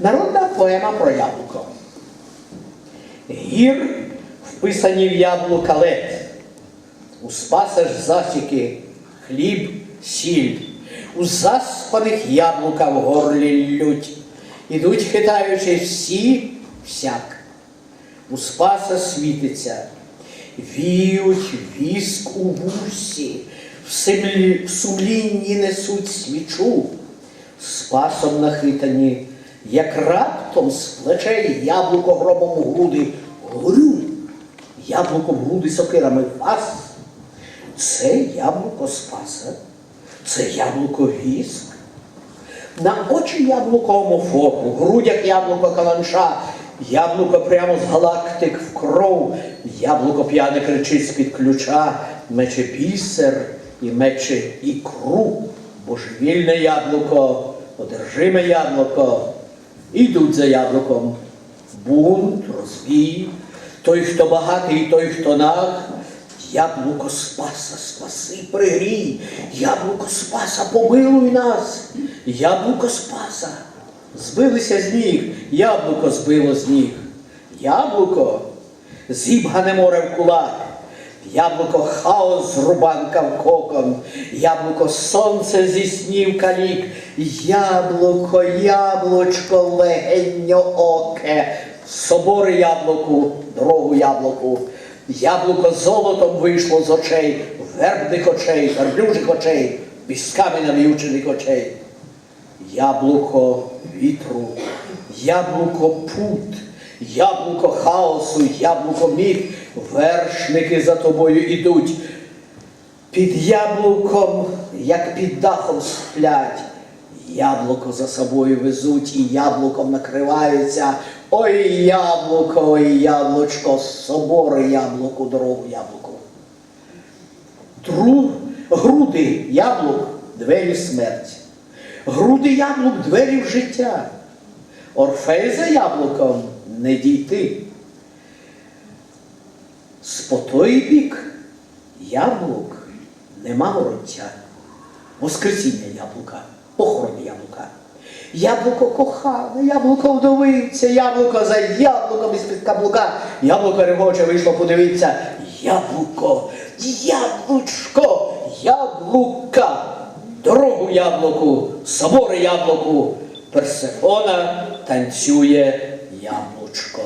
Народна поема про яблуко. Гір вписані в яблука лед. У спаса засіки хліб, сіль. У заспаних яблука в горлі лють. Ідуть хитаючи всі всяк. У спаса світиться, віють віск у вусі, в, в сумлінні несуть свічу, спасом нахитані, як раптом з плечей яблуко громом у груди горю, яблуко в груди сокирами вас. Це яблуко спаса, це яблуко віск. На очі яблуко омофору, в грудях яблуко каланча, яблуко прямо з галактик в кров, яблуко п'яне кричить з-під ключа, мече бісер і мече ікру, божевільне яблуко, одержиме яблуко, ідуть за яблуком. Бунт, розбій, той, хто багатий, той, хто наг, Яблуко Спаса, спаси, пригрій, яблуко Спаса, помилуй нас, яблуко Спаса. Збилися з ніг, яблуко збило з ніг. Яблуко зібгане море в кулак, яблуко хаос з рубанка в кокон, яблуко сонце зі снів калік, яблуко, яблучко, легеньо оке, собори яблуку, дорогу яблуку. Яблуко золотом вийшло з очей, вербних очей, верблюжих очей, пісками нав'ючених очей. Яблуко вітру, яблуко пут, яблуко хаосу, яблуко міг, вершники за тобою ідуть. Під яблуком, як під дахом сплять, яблуко за собою везуть і яблуком накриваються. Ой, яблуко, ой, яблучко, собори яблуку, дорогу яблуку. Дру, груди яблук двері смерті. Груди яблук двері в життя. Орфей за яблуком не дійти. По той бік яблук нема вороття. Воскресіння яблука, похорон яблука. Яблуко кохане, яблуко вдовиця, яблуко за яблуком із-під каблука. Яблуко регоче вийшло, подивіться. Яблуко, яблучко, яблука, дорогу яблуку, собори яблуку, Персефона танцює яблучко.